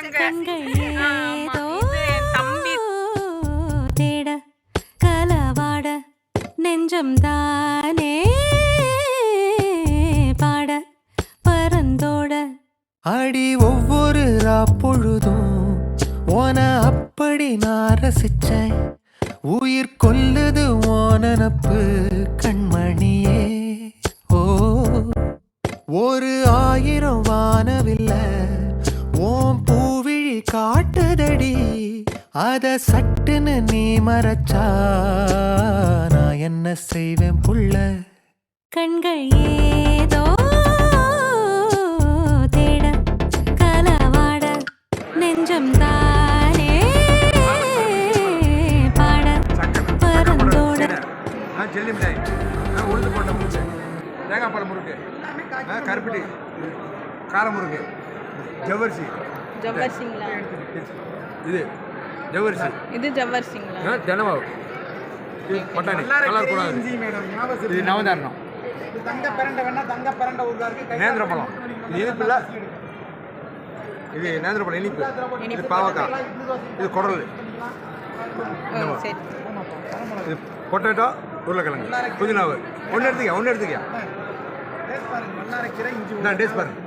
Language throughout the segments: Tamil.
தங்க. தம்பி. தேட கலவாட நெஞ்சம் தானே பாட பரந்தோட. அடி ஒவ்வொரு பொழுதும் ஓன அப்படி நான் ரசிச்சேன். உயிர் கொல்லுது ஓனனப்பு. அத சட்டுன்னு நீ மறைச்சா நான் என்ன செய்வேன் புள்ள? கண்கள் ஏதோ தேட கலவாட நெஞ்சம் தானே பாட பரந்தோட ஆ ஜெல்லி மிட்டாய். ஆ உளுந்து போட்ட முறுக்கு. தேங்காய் பழம் முறுக்கு. கருப்பட்டி. கார முறுக்கு. ஜவ்வரிசி. ஜவ்வரிசிங்களா? இது. ஜவ்வரிசி. இது ஜவ்வரிசிங்களா? ஆ தினமாவு. இது பட்டாணி. கலர் கூடாது. இது நவதாரணம். தங்க பிரண்டை வேணா தங்க பிரண்டை ஊருக்கா இருக்கு. நேந்திர பழம் இது இனிப்பு இல்லை இது நேந்திர பழம் இனிப்பு. இது பாவக்காய். இது குடல். இது பொட்டேட்டோ உருளைக்கிழங்கு. புதினாவு. ஒன்று எடுத்துக்க ஒன்று எடுத்துக்க டேஸ்ட் பாருங்க. நல்லா இருக்கிற இஞ்சி நான் டேஸ்ட் பாருங்க.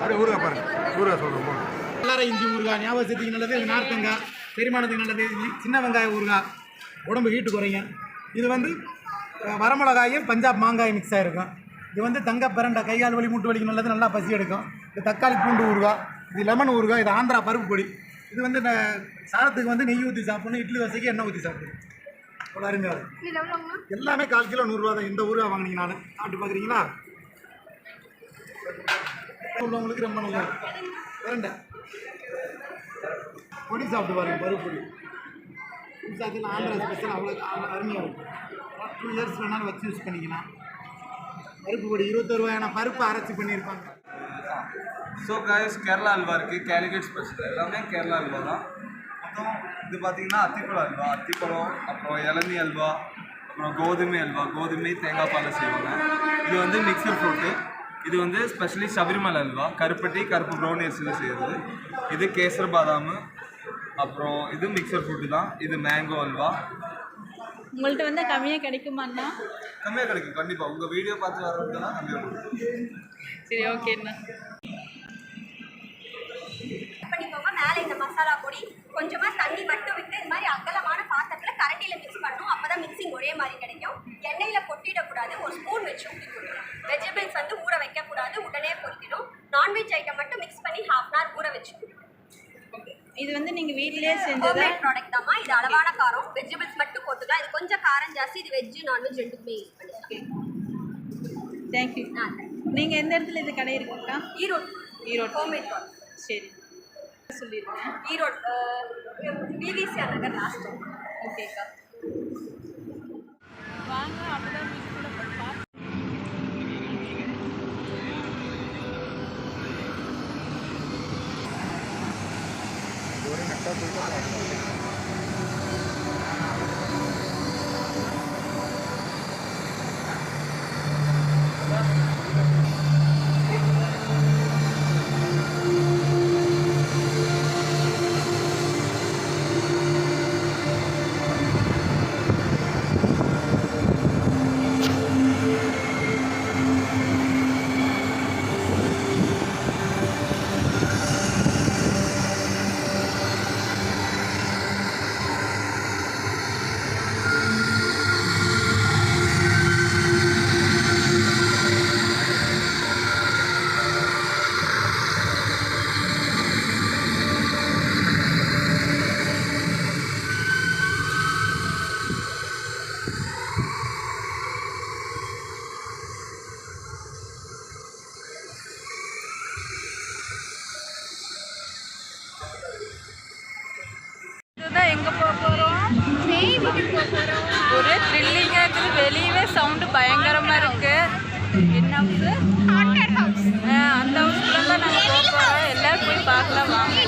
அப்படியே பாருங்க. ஊறுகாய் சொல்கிறோம் போங்க. எல்லாரும் இஞ்சி ஊறுகாய் ஞாபகத்துக்கு நல்லது இது நார்த்தங்காய் செரிமானத்துக்கு நல்லது இது சின்ன வெங்காய ஊறுகாய் உடம்பு ஹீட்டு குறையும் இது வந்து வரமிளகாயும் பஞ்சாப் மாங்காய் மிக்ஸ் ஆகிருக்கும் இது வந்து தங்க பிரண்டை கை கால் வலி மூட்டு வலிக்கு நல்லது நல்லா பசி எடுக்கும். இது தக்காளி பூண்டு ஊறுகாய் இது லெமன் ஊறுகாய் இது ஆந்திரா பருப்பு பொடி. இது வந்து இந்த சாதத்துக்கு வந்து நெய் ஊற்றி சாப்பிடணும் இட்லி வசதிக்கு எண்ணெய் ஊற்றி சாப்பிடணும். அவ்வளோ அருமையாக இருக்கும் எல்லாமே கால் கிலோ நூறுரூவா தான். இந்த ஊறுகாய் வாங்கினீங்க நான். சாப்பிட்டு பார்க்குறீங்களா உள்ளவங்களுக்கு ரொம்ப நல்லா இருக்கும் பொடி சாப்பிட்டு பாருங்க பருப்பு பொடி சாப்பிட்டு ஆந்திரா ஸ்பெஷல் அவ்வளோ அருமையாக இருக்கும். டூ இயர்ஸ் வேணாலும் வச்சு யூஸ் பண்ணிக்கலாம். பருப்பு பொடி இருபத்தொரு ரூபாயான பருப்பு அரைச்சி பண்ணியிருப்பாங்க. ஸோ காய்ஸ் கேரளா அல்வா இருக்குது கேலிகட் ஸ்பெஷல் எல்லாமே கேரளா அல்வா தான். மொத்தம் இது பார்த்தீங்கன்னா அத்திப்பழம் அல்வா. அத்திப்பழம் அப்புறம் இளநீ அல்வா அப்புறம் கோதுமை அல்வா. கோதுமை தேங்காய் பால் செய்வாங்க. இது வந்து மிக்சர் ஃப்ரூட்டு இது வந்து ஸ்பெஷலி சபரிமலை அல்வா. கருப்பட்டி கருப்பு ப்ரௌன் அரிசியில் செய்கிறது இது கேசர் பாதாம் அப்புறம் இது மிக்சர் ஃப்ரூட்டு தான். இது மேங்கோ அல்வா. உங்கள்கிட்ட வந்து கம்மியாக கிடைக்குமாண்ணா கம்மியாக கிடைக்கும். கண்டிப்பாக உங்கள் வீடியோ பார்த்து வரவங்கன்னா கம்மியாக கிடைக்கும் சரி ஓகேண்ணா பண்ணிக்கோங்க மேலே இந்த மசாலா பொடி கொஞ்சமா தண்ணி மட்டும் விட்டு இந்த மாதிரி அகலமான பாத்திரத்துல கரண்டியில மிக்ஸ் பண்ணணும். அப்பதான் மிக்சிங் ஒரே மாதிரி கிடைக்கும். எண்ணெயில கொட்டிடக்கூடாது. ஒரு ஸ்பூன் வச்சு ஊற்றிக்கணும் வெஜிடபிள்ஸ் வந்து ஊற வைக்கக்கூடாது. உடனே பொரிக்கணும் நான்வெஜ் ஐட்டம் மட்டும் மிக்ஸ் பண்ணி ஹாஃப் அன் ஹவர் ஊற வச்சுக்கணும் இது வந்து நீங்கள் வீட்டிலேயே செஞ்சதா? ப்ராடக்ட் தாம்மா. இது அளவான காரம். வெஜிடபிள்ஸ் மட்டும் போட்டுக்கலாம் இது கொஞ்சம் காரம் ஜாஸ்தி. இது வெஜ் நான்வெஜ் ரெண்டுக்குமே யூஸ் பண்ணிக்கலாம் தேங்க்யூ நீங்கள் எந்த இடத்துல இது கடை இருக்குங்கக்கா? ஈரோடு. ஈரோடு. ஹோம்மேட் சரி. சொல்லியிருக்கேன். ஈரோடு பிவிசி நகர் லாஸ்ட் ஓகேக்கா. அந்த ஹவுஸ்க்குள்ள தான் நாங்கள் போக போறோம். எல்லாரும் போய் பார்க்கலாம் வாங்க.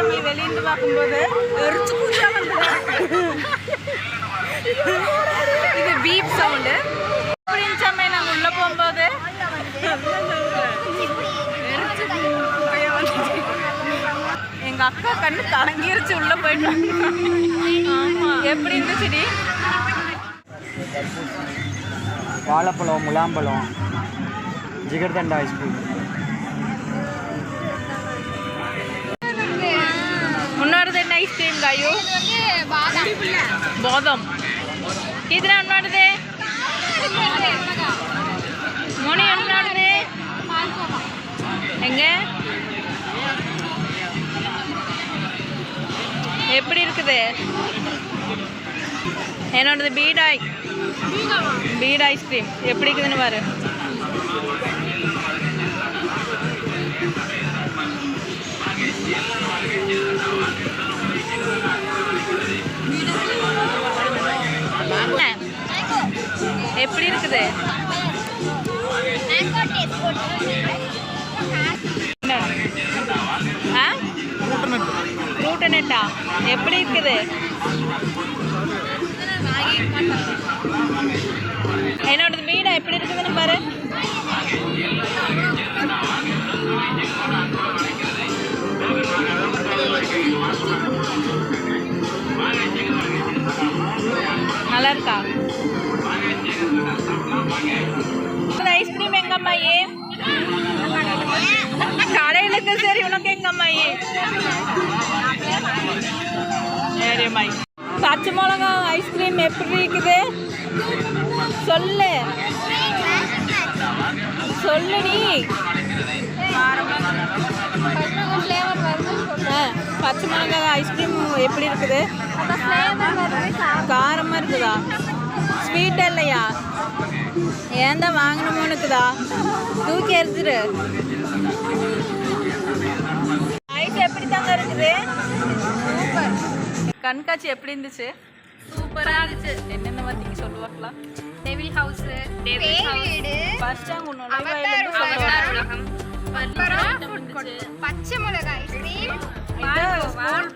உனக்கு எப்படி வெளியிருந்து பார்க்கும்போது எரிச்சு பூச்சா வந்து இது பீப் சவுண்டு அப்படின்னு இருந்துச்சு நாங்கள் உள்ளே போகும்போது எங்கள் அக்கா கண்ணு கலங்கிருச்சு உள்ளே போயிட்டு. ஆமா. எப்படி இருந்துச்சுடி வாழைப்பழம் முலாம்பழம் ஜிகர்தண்டா ஐஸ்கிரீம் பாதம் இதுனா முன்னாடிது மோனி முன்னாடிது எங்க எப்படி இருக்குது என்னோடது பீடாய் பீட் ஐஸ்கிரீம் எப்படி இருக்குதுன்னு பாரு எப்படி இருக்குது? நெட்டா எப்படி இருக்குது? என்னோடது வீடா எப்படி இருக்குதுன்னு பாரு. நல்லா இருக்கா? ஐஸ்கிரீம் எங்க அம்மாயி? கடையில இருக்கு சரி உனக்கு எங்க அம்மாயி? சரி அம்மாயி. பச்சை மிளகா ஐஸ்கிரீம் எப்படி இருக்குது? சொல்லு. சொல்லுடி ஆ, பச்சை மிளகா ஐஸ்கிரீம் எப்படி இருக்குது? காரமாக இருக்குதா? ஸ்வீட் இல்லையா ஏன் தான் வாங்கணுமோன்னு இருக்குதா தூக்கி எரிஞ்சிரு ஐஸ் எப்படி தாங்க இருக்குது கண்காட்சி எப்படி இருந்துச்சு சூப்பரா இருந்துச்சு என்னென்ன வந்தீங்க சொல்லுவாங்களா டெவில் ஹவுஸ் டெவில் வீடு ஃபர்ஸ்ட் நுழைவாயில் உலகம் பச்சை மிளகாய்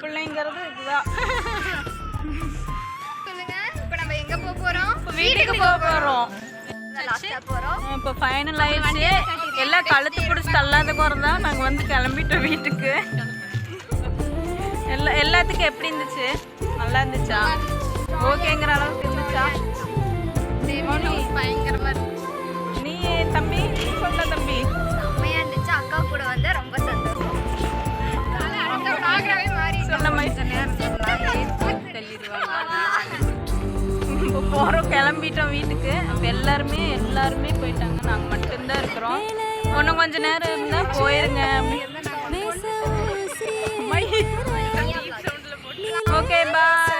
பிள்ளைங்கிறது இதுதான் வீட்டுக்கு போக போகிறோம் இப்போ ஃபைனல் ஆயிடுச்சு எல்லாம் கழுத்து பிடிச்சி தள்ளாத குறை தான் நாங்கள் வந்து கிளம்பிட்டோம் வீட்டுக்கு. எல்லா எல்லாத்துக்கும் எப்படி இருந்துச்சு? நல்லா இருந்துச்சா? ஓகேங்கிற அளவுக்கு இருந்துச்சா? பயங்கரமா நீ தம்பி? சொல்ல தம்பி? போகிறோம் கிளம்பிட்டோம் வீட்டுக்கு. அப்போ எல்லாருமே எல்லாருமே போயிட்டாங்க. நாங்கள் மட்டும்தான் இருக்கிறோம். இன்னும் கொஞ்ச நேரம் இருந்தால் போயிருங்க ஓகே பாய்